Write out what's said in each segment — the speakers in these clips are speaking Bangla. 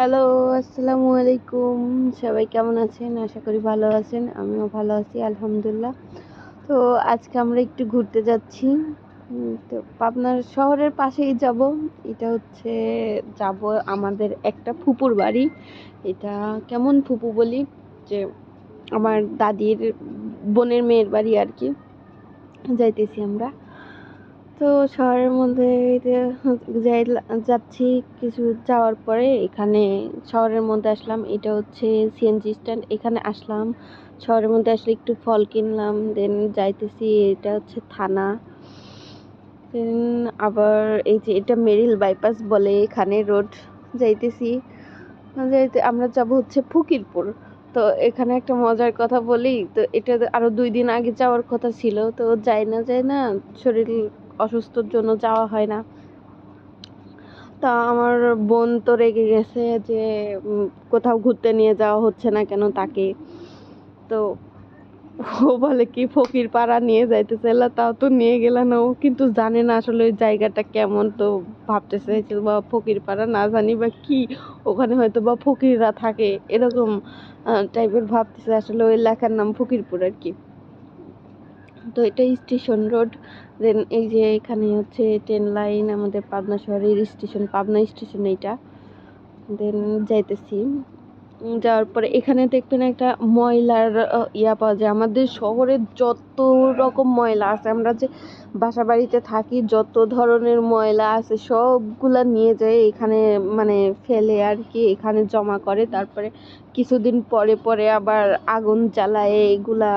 হ্যালো, আসসালামু আলাইকুম। সবাই কেমন আছেন? আশা করি ভালো আছেন, আমিও ভালো আছি, আলহামদুলিল্লাহ। তো আজকে আমরা একটু ঘুরতে যাচ্ছি। তো পাবনার শহরের পাশেই যাব। এটা হচ্ছে, যাব আমাদের একটা ফুপুর বাড়ি। এটা কেমন ফুপু বলি? যে আমার দাদির বোনের মেয়ের বাড়ি আর কি। যাইতেছি আমরা। তো শহরের মধ্যে যাই যাচ্ছি কিছু যাওয়ার পরে এখানে শহরের মধ্যে আসলাম। এটা হচ্ছে সিএনজি স্ট্যান্ড এখানে আসলাম। শহরের মধ্যে আসলে একটু ফল কিনলাম দেন যাইতেছি, এটা হচ্ছে থানা। দেন আবার এই যে এটা মেরিল বাইপাস বলে এখানে রোড, যাইতেছি। যাইতে, আমরা যাব হচ্ছে ফকিরপুর। তো এখানে একটা মজার কথা বলি, তো এটা আরও দুই দিন আগে যাওয়ার কথা ছিল, তো যাই না যাই না শরীর অসুস্থর জন্য যাওয়া হয় না। তা আমার বোন তো রেগে গেছে যে কোথাও ঘুরতে নিয়ে যাওয়া হচ্ছে না কেন তাকে? তো ও বলে কি, ফকির পাড়া নিয়ে যাইতেছে। এলা তাও তো নিয়ে গেল না। ও কিন্তু জানে না আসলে ওই জায়গাটা কেমন। তো ভাবতেছে বা ফকির পাড়া না জানি বা কি, ওখানে হয়তো বা ফকিররা থাকে। এরকম টাইপের ভাবতেছে আসলে ওই এলাকার নাম ফকিরপুর আর কি। তো এটা স্টেশন রোড দেন এই যে এখানে হচ্ছে ট্রেন লাইন আমাদের পাবনা শহরের স্টেশন, পাবনা স্টেশন এইটা। দেন যাইতেছি। যাওয়ার পরে এখানে দেখবেন একটা ময়লার ইয়া পাওয়া যায়। আমাদের শহরে যত রকম ময়লা আছে, আমরা যে বাসা বাড়িতে থাকি, যত ধরনের ময়লা আছে, সবগুলা নিয়ে যায় এখানে মানে ফেলে আর কি, এখানে জমা করে, তারপরে কিছুদিন পরে পরে আবার আগুন জ্বালায়, এগুলা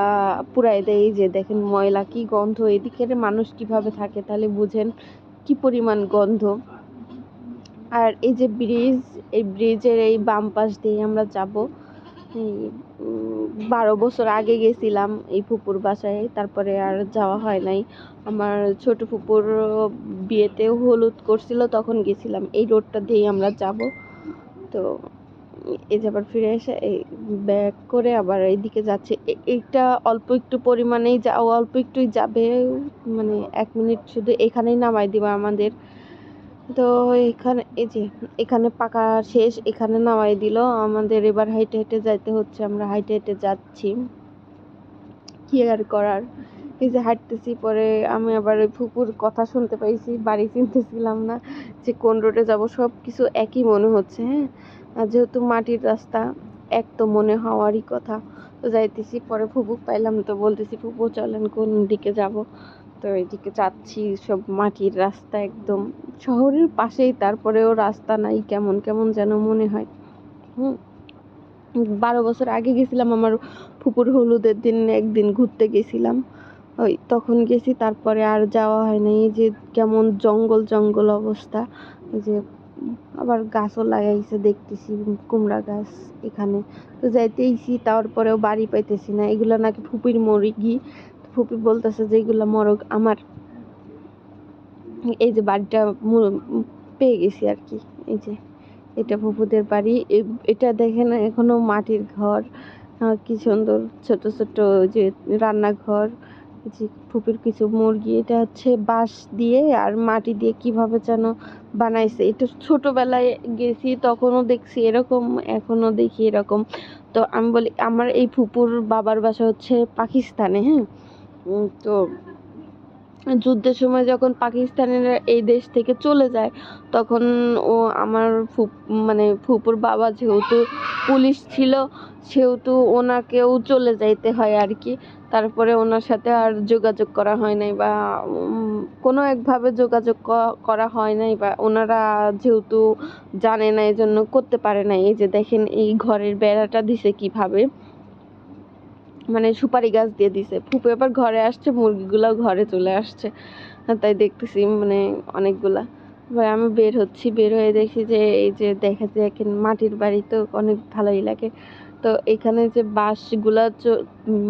পুড়াই দেয়। যে দেখেন ময়লা, কি গন্ধ। এদিকের মানুষ কীভাবে থাকে তাহলে বুঝেন কি পরিমাণ গন্ধ। আর এই যে ব্রিজ এই ব্রিজের এই বাম পাশ দিয়ে আমরা যাব। বারো বছর আগে গেছিলাম এই ফুপুর বাসায়, তারপরে আর যাওয়া হয় নাই। আমার ছোট ফুপুর বিয়েতেও হলুদ করছিল, তখন গেছিলাম। এই রোডটা দিয়েই আমরা যাব। তো এই যে আবার ফিরে এসে এই ব্যাক করে আবার এইদিকে যাচ্ছে। এইটা অল্প একটু পরিমাণেই যা অল্প একটুই যাবে মানে এক মিনিট শুধু এখানেই নামাই দিবা আমাদের। তো এখানে, এই যে, এখানে পাকা শেষ, এখানে নামাই দিল। আমাদের এবার হাইটে হেঁটে যাইতে হচ্ছে, আমরা হাইটে হেঁটে যাচ্ছি। কি আর করার? এই যে হাঁটতেছি, পরে আমি আবার ওই ফুপুর কথা শুনতে পাইছি, বাড়ি চিনতেছিলাম না, যে কোন রোডে যাব সব কিছু একই মনে হচ্ছে হ্যাঁ? আর যেহেতু মাটির রাস্তা, এক তো মনে হওয়ারই কথা, তো যাইতেছি, পরে ফুপু পাইলাম তো বলতেছি, ফুপু, চলেন, কোন দিকে যাব? তো এইদিকে যাচ্ছি, সব মাটির রাস্তা একদম, শহরের পাশেই, তারপরেও রাস্তা নাই, কেমন কেমন যেন মনে হয়, হুম? বারো বছর আগে গেছিলাম, আমার ফুপুর হলুদের দিন, একদিন ঘুরতে গেছিলাম ওই তখন গেছি, তারপরে আর যাওয়া হয় না এই যে কেমন জঙ্গল জঙ্গল অবস্থা যে আবার গাছও লাগাইছে দেখতেছি, কুমড়া গাছ এখানে। তো যাইতেইছি, তারপরেও বাড়ি পাইতেছি না। এগুলো নাকি ফুপির মুরগি। ফুপি বলতেছে যে এগুলো মরগ আমার। এই যে বাড়িটা পেয়ে গেছি আর কি। এই যে এটা ফুপুদের বাড়ি। এটা দেখেন এখনও মাটির ঘর। কি সুন্দর ছোট ছোট যে রান্নাঘর। যে ফুপির কিছু মুরগি এটা হচ্ছে বাঁশ দিয়ে আর মাটি দিয়ে কীভাবে যেন বানাইছে। এটা ছোটবেলায় গেছি, তখনও দেখছি এরকম, এখনও দেখি এরকম। তো আমি বলি, আমার এই ফুপুর বাবার বাসা হচ্ছে পাকিস্তানে হ্যাঁ? তো যুদ্ধের সময় যখন পাকিস্তানের এই দেশ থেকে চলে যায়, তখন ও আমার ফুপ মানে ফুপুর বাবা যেহেতু পুলিশ ছিল, সেহেতু ওনাকেও চলে যাইতে হয় আর কি। তারপরে ওনার সাথে আর যোগাযোগ করা হয় নাই বা কোনো একভাবে যোগাযোগ করা হয় নাই বা ওনারা যেহেতু জানে না এই জন্য করতে পারে না এই যে দেখেন এই ঘরের বেড়াটা দিছে কীভাবে। মানে সুপারি গাছ দিয়ে দিছে। ফুপু এবার ঘরে আসছে, মুরগিগুলো ঘরে চলে আসছে। তাই দেখতেছি মানে অনেকগুলা। এবার আমি বের হচ্ছি, বের হয়ে দেখি যে এই যে দেখা যায় এখন মাটির বাড়ি তো অনেক ভালোই লাগে। তো এখানে যে বাঁশগুলা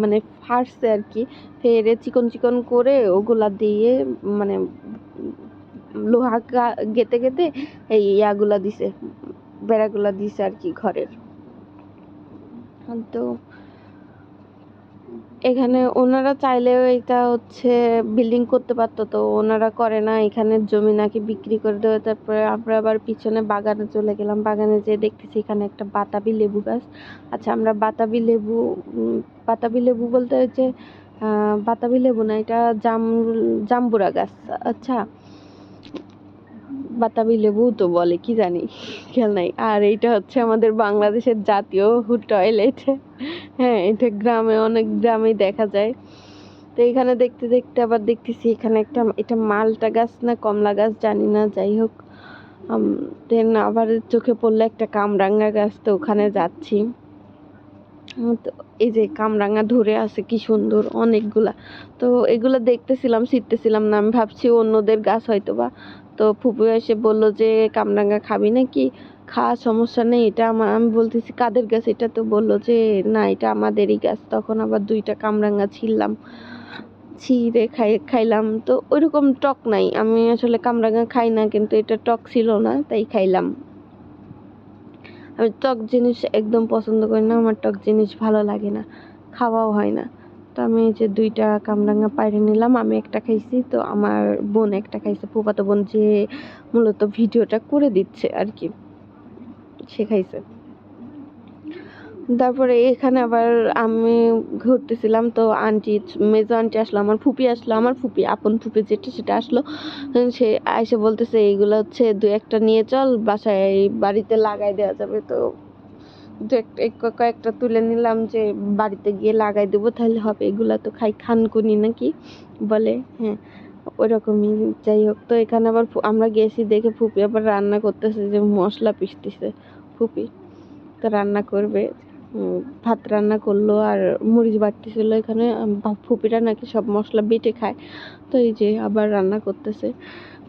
মানে ফাটছে আর কি, ফেরে চিকন চিকন করে ওগুলা দিয়ে মানে লোহা গেতে গেতে এই ইয়াগুলা দিছে, বেড়াগুলা দিছে আর কি ঘরের। তো এখানে ওনারা চাইলেও এটা হচ্ছে বিল্ডিং করতে পারতো, তো ওনারা করে না। এখানে জমি নাকি বিক্রি করে দেবে। তারপরে আমরা আবার পিছনে বাগানে চলে গেলাম। বাগানে যেয়ে দেখতেছি এখানে একটা বাতাবি লেবু গাছ। আচ্ছা আমরা বাতাবি লেবু বাতাবি লেবু বলতে হচ্ছে বাতাবি লেবু না, এটা জাম, জাম্বুরা গাছ। আচ্ছা বাতাবি লেবু তো বলে, কি জানি, খেয়াল নাই। আর এইটা হচ্ছে আমাদের বাংলাদেশের জাতীয় টয়লেট হ্যাঁ এটা গ্রামে, অনেক গ্রামেই দেখা যায়। তো এখানে দেখতে দেখতে আবার দেখতেছি, এখানে একটা, এটা মালটা গাছ না কমলা গাছ, জানি না, যাই হোক। দেন আবার চোখে পড়ল একটা কামরাঙ্গা গাছ, তো ওখানে যাচ্ছি। তো এই যে কামরাঙা ধরে আছে, কি সুন্দর, অনেকগুলা। তো এগুলো দেখতেছিলাম ছিটতেছিলাম না, আমি ভাবছি অন্যদের গাছ হয়তো বা তো ফুপু এসে বলল যে কামরাঙা খাবি নাকি? খা, সমস্যা নেই। এটা আমার আমি বলতেছি, কাদের গাছ? এটা তো বলল যে, না, এটা আমাদেরই গাছ। তখন আবার দুইটা কামরাঙা ছিললাম ছিঁড়ে খাই, খাইলাম। তো ওইরকম টক নাই। আমি আসলে কামরাঙা খাই না, কিন্তু এটা টক ছিল না, তাই খাইলাম। আমি টক জিনিস একদম পছন্দ করি না, আমার টক জিনিস ভালো লাগে না, খাওয়াও হয় না। তো আমি যে দুইটা কামরাঙা পাইরে নিলাম, আমি একটা খাইছি। তো আমার বোন একটা খাইছে, ফুফাতো বোন যে মূলত ভিডিওটা করে দিচ্ছে আর কি, সে খাইছে। তারপরে এখানে আবার আমি ঘুরতেছিলাম, তো আন্টি, মেজো আন্টি আসলো, আমার ফুপি আসলো, আমার ফুপি, আপন ফুপি যেটা সেটা আসলো। সে এসে বলতেছে, এইগুলো হচ্ছে দু একটা নিয়ে চল, বাসায় বাড়িতে লাগাই দেওয়া যাবে। তো কয়েকটা তুলে নিলাম যে বাড়িতে গিয়ে লাগাই দেবো, তাহলে হবে। এগুলা তো খাই খানকুনি নাকি? বলে হ্যাঁ ওরকমই, যাই হোক। তো এখানে আবার আমরা গেছি দেখে ফুপি আবার রান্না করতেছে যে মশলা পিসতেছে ফুপি তো রান্না করবে। ভাত রান্না করল আর মরিচ বাটতেছিল এখানে। ফুপিরা নাকি সব মশলা বেটে খায়। তো এই যে আবার রান্না করতেছে।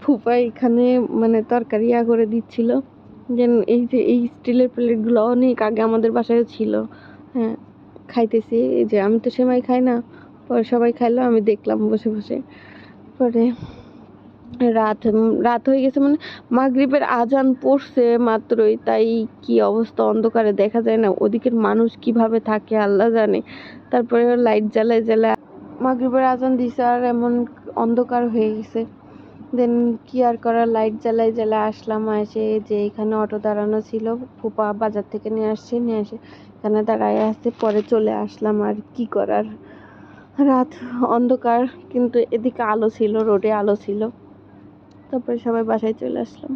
ফুপা এখানে মানে তরকারি ইয়া করে দিচ্ছিল। যেন এই যে এই স্টিলের প্লেটগুলো অনেক আগে আমাদের বাসায় ছিল। হ্যাঁ খাইতেছি। এই যে আমি তো সেমাই খাই না, পরে সবাই খাইলো, আমি দেখলাম বসে বসে। পরে রাত রাত হয়ে গেছে মানে মাগরিবের আজান পড়ছে মাত্রই, তাই কি অবস্থা অন্ধকারে দেখা যায় না। ওদিকের মানুষ কীভাবে থাকে আল্লাহ জানে। তারপরে লাইট জ্বালায় জ্বালায় মাগরিবের আজান দিছে আর এমন অন্ধকার হয়ে গেছে। দেন কি আর করার? লাইট জ্বালাই জ্বালায় আসলাম এসে যে এখানে অটো দাঁড়ানো ছিল। ফুপা বাজার থেকে নিয়ে আসছে, নিয়ে এসে এখানে দাঁড়ায় আসতে পরে চলে আসলাম আর কি করার? রাত অন্ধকার, কিন্তু এদিকে আলো ছিল, রোডে আলো ছিল। তারপরে সবাই বাসায় চলে আসলাম।